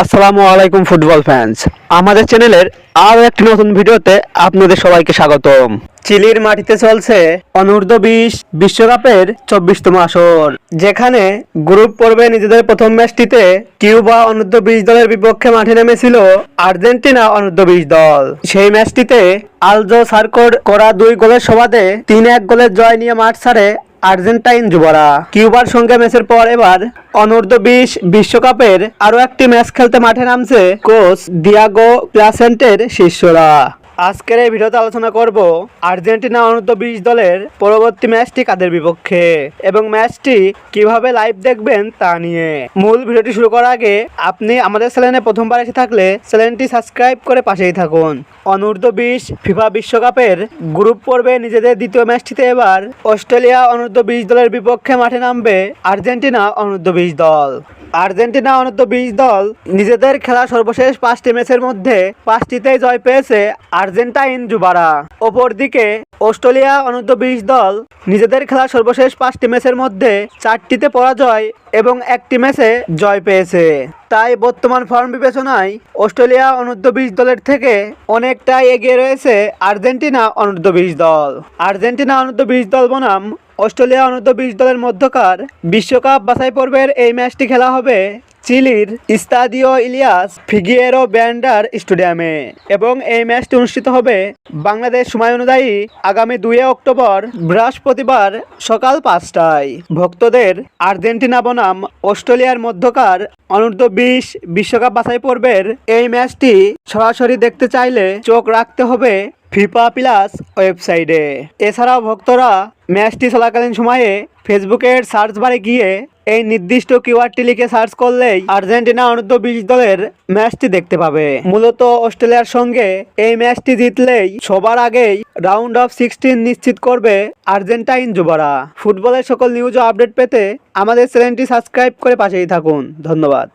আসসালামু আলাইকুম football fans আমাদের চ্যানেলের আরও একটি নতুন ভিডিওতে আপনাদের সবাইকে স্বাগতম। চিলির মাটিতে চলছে অনূর্ধ্ব বিশ বিশ্বকাপের চব্বিশতম আসর, যেখানে গ্রুপ পর্বে নিজেদের প্রথম ম্যাচটিতে কিউবা অনূর্ধ্ব বিশ দলের বিপক্ষে মাঠে নেমেছিল আর্জেন্টিনা অনূর্ধ্ব বিশ দল। সেই ম্যাচটিতে আলজো সার্কোর করা দুই গোলের সবাদে তিন এক গোলের জয় নিয়ে মাঠ ছাড়ে আর্জেন্টাইন যুবরা। কিউবার সঙ্গে ম্যাচের পর এবার অনূর্ধ্ব বিশ বিশ্বকাপের আরও একটি ম্যাচ খেলতে মাঠে নামছে কোচ দিয়াগো প্লাসেন্টের শিষ্যরা। আজকের এই ভিডিওতে আলোচনা করব আর্জেন্টিনা অনূর্ধ্ব বিশ দলের পরবর্তী ম্যাচটি কাদের বিপক্ষে এবং ম্যাচটি কীভাবে লাইভ দেখবেন তা নিয়ে। মূল ভিডিওটি শুরু করার আগে আপনি আমাদের চ্যানেলে প্রথমবার এসে থাকলে চ্যানেলটি সাবস্ক্রাইব করে পাশেই থাকুন। অনূর্ধ্ব বিশ ফিফা বিশ্বকাপের গ্রুপ পর্বে নিজেদের দ্বিতীয় ম্যাচটিতে এবার অস্ট্রেলিয়া অনূর্ধ্ব বিশ দলের বিপক্ষে মাঠে নামবে আর্জেন্টিনা অনূর্ধ্ব বিশ দল। আর্জেন্টিনা অনূর্ধ্ব বিশ দল নিজেদের খেলা সর্বশেষ পাঁচটি ম্যাচের মধ্যে পাঁচটিতেই জয় পেয়েছে আর্জেন্টাইন যুবারা। অপরদিকে অস্ট্রেলিয়া অনূর্ধ্ব বিশ দল নিজেদের খেলা সর্বশেষ পাঁচটি ম্যাচের মধ্যে চারটিতে পরাজয় এবং একটি ম্যাচে জয় পেয়েছে। তাই বর্তমান ফর্ম বিবেচনায় অস্ট্রেলিয়া অনূর্ধ্ব বিশ দলের থেকে অনেকটাই এগিয়ে রয়েছে আর্জেন্টিনা অনূর্ধ্ব বিশ দল। আর্জেন্টিনা অনূর্ধ্ব বিশ দল বনাম অস্ট্রেলিয়া অনূর্ধ্ব বিশ দলের মধ্যকার বিশ্বকাপ বাছাই পর্বের এই ম্যাচটি খেলা হবে চিলির ইস্তাদিও ইলিয়াস ফিগিয়েরো ব্যান্ডার স্টেডিয়ামে এবং এই ম্যাচটি অনুষ্ঠিত হবে বাংলাদেশ সময় অনুযায়ী আগামী দুই অক্টোবর বৃহস্পতিবার সকাল পাঁচটায়। ভক্তদের আর্জেন্টিনা বনাম অস্ট্রেলিয়ার মধ্যকার অনূর্ধ্ব বিশ বিশ্বকাপ বাছাই পর্বের এই ম্যাচটি সরাসরি দেখতে চাইলে চোখ রাখতে হবে ফিফা প্লাস ওয়েবসাইটে। এছাড়াও ভক্তরা ম্যাচটি চলাকালীন সময়ে ফেসবুকের সার্চ বারে গিয়ে এই নির্দিষ্ট কিওয়ার্ডটি লিখে সার্চ করলেই আর্জেন্টিনা অনূর্ধ্ব বিশ দলের ম্যাচটি দেখতে পাবে। মূলত অস্ট্রেলিয়ার সঙ্গে এই ম্যাচটি জিতলেই সবার আগেই রাউন্ড অফ সিক্সটিন নিশ্চিত করবে আর্জেন্টাইন যুবরা। ফুটবলের সকল নিউজ ও আপডেট পেতে আমাদের চ্যানেলটি সাবস্ক্রাইব করে পাশেই থাকুন। ধন্যবাদ।